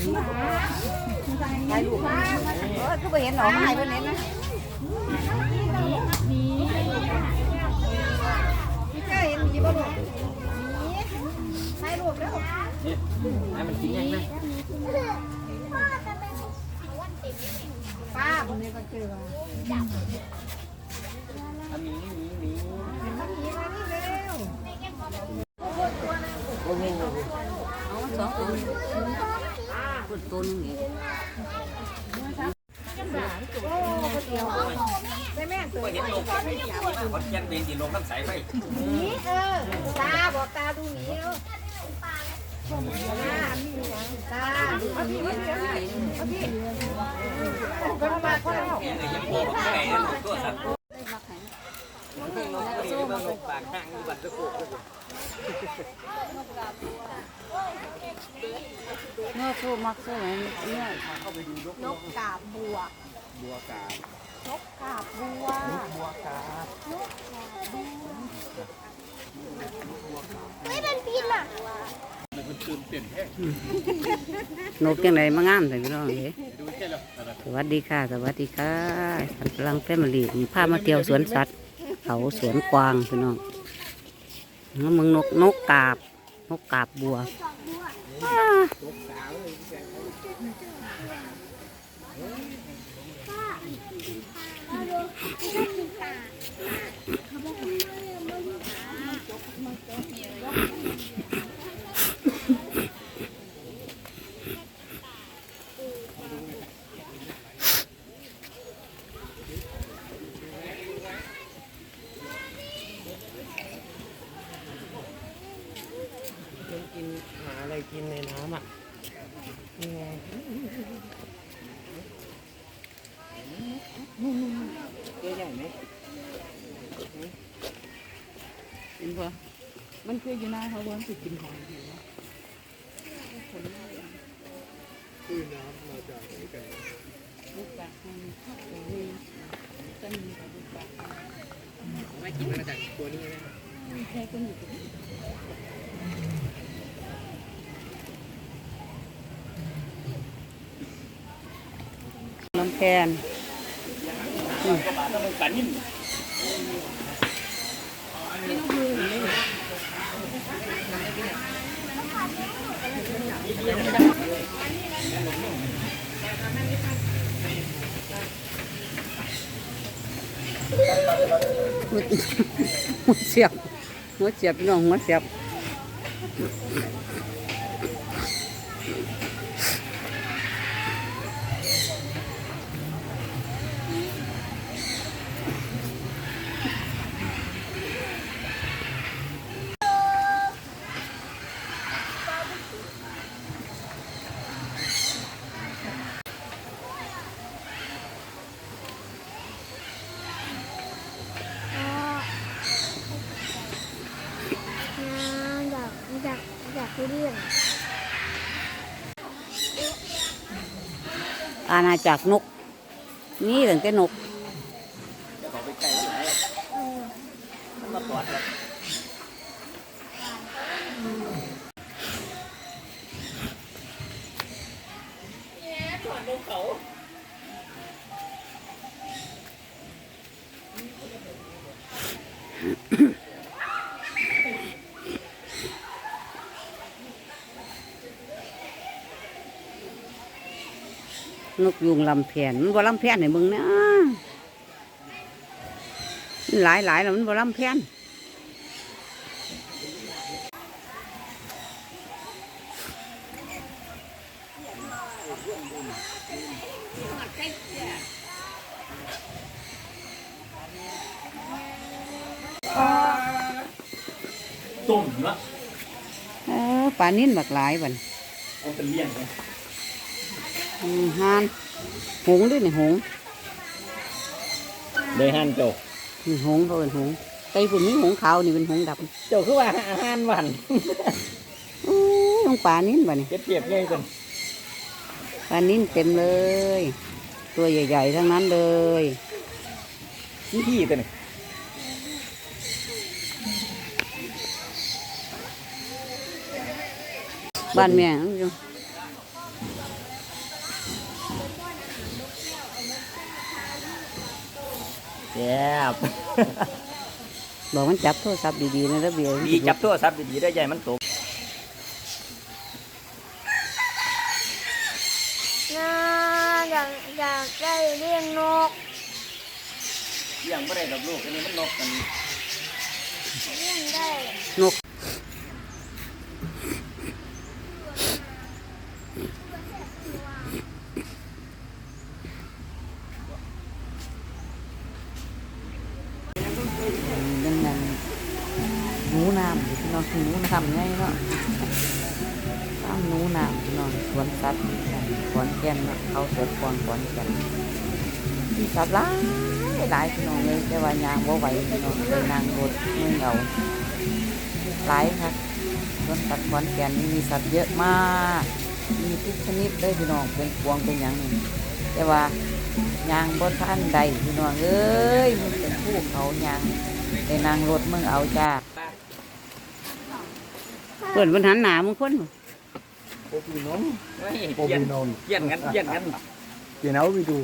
ถ่ายรูเออคือไปเห็นหนอไม้เพิ่นเห็นนะพี่เจ้าเห็นมีบ่ลูกถ่ายรูปแล้วให้มันกินยังไงป้าคนนี้ก็เจอนนี้มีมี มันหนีมานี่เร็ว โอ้โห เอาสองตัวพูดตัวนึงอีกโอ้ ก๋วยเตี๋ยวใช่แม่ตัวก็เห็นลงวัดยันเบนตีลงน้ำใสไฟหนีเออตาบอกตาดูหนีเออตาดูหนีก็มาคนละเนี่ยยังพอบอกไก่เนี่ยตัวสัตว์ลงปากห่างบัตรตะโกเนื้อสู้มักสู้ไหนเนื้อนกกาบบัวบัวกาบ นกกาบบัวบัวกาบเฮ้ยมันบินอะมันตื่นเต้นแท้นกยังไงมางามแต่พี่น้องเอ้ยดูแค่แล้วสวัสดีค่ะ สวัสดีค่ะท่านกำลังแฟมิลี่พามาเที่ยวสวนสัตว์ เขาสวนกวางพี่น้องแล้วมึงนกนกกาบ นกกาบบัว หาอะไรกินในน้ำอะนี่ไงตัวใหญ่ไหมเห็นปะมันคืออยู่หน้าเขาวันสิกินของคือน้ำมาจากไหนกันลูกปลาให้จะมีลูกปลาไม่กินมาจากตัวนี้นะแค่ก็อยู่ลำแพนก็บาทต้อง นนิ่มหัวเสียบหัวเสียบพี่น้องหัวเสียบ เรื่อง อาณาจักรนก นี่ถึงแต่นกขอไปไกลแล้วไหนมันมาตรวจแล้ว นกยุงลำแผนมันบ่ลำแผนให้มึงนะมันหลายหลายแล้วมันบ่ลำแผน嗯ตุ่มละเออปลานิ่นบักหลายบันเอาเป็นเลี้ยงเลยอืม หานหงส์ด้วยนี่หงส์ได้หันโจนี่หงส์เขาเป็นหงส์ไก่ปุ่นนี้หงส์ขาวนี่เป็นหงส์ดโจคือว่าอาหารหวานำอู้ยลงปลานิ่นบันนี่เก็บเปียบเลยกันปลานิ่นเต็มเลย ตัวใหญ่ๆทั้งนั้นเลยนี่ที่ตัวนี้บ้านแม่อยู่ ซ่บบอกมันจับโทรศัพท์ดีๆนะระเบียบดีจับโทรศัพท์ดีๆได้ใหญ่มันตกน่าอยากอยากได้เลี้ยงนกเลี้ยงไม่ได้ดอกลูกอันนี้มันนกกันเลี้ยงได้ นกยังนั่นหนู น้ำพี่น้องหนูทำไงเนาะตามหนูน้ำพี่น้องสวนสัตว์ขอนแก่นเนาะเขาสวนกวางขอนแก่นมีสัตว์หลายหลายพี่น้องเลยแต่ว่ายางบ่ไหวพี่น้องเลยนางรถเมืองเอาหลายครับสวนสัตว์ขอนแก่นนี่มีสัตว์เยอะมาก มีทุกชนิดเลยพี่น้องเป็นพวงเป็นยังนี่แต่ว่ายางบนท่านใดพี่น้องเอ้ยมันเป็นผู้เขายางในนางรถมึงเอาจ้า เปิดบนหันหนามึงคนโอปีนนเฮ้ยโอเกี่ยนปีนนเกี่ยนกันเกี่ยนกันเกี่ยนเอาไปดู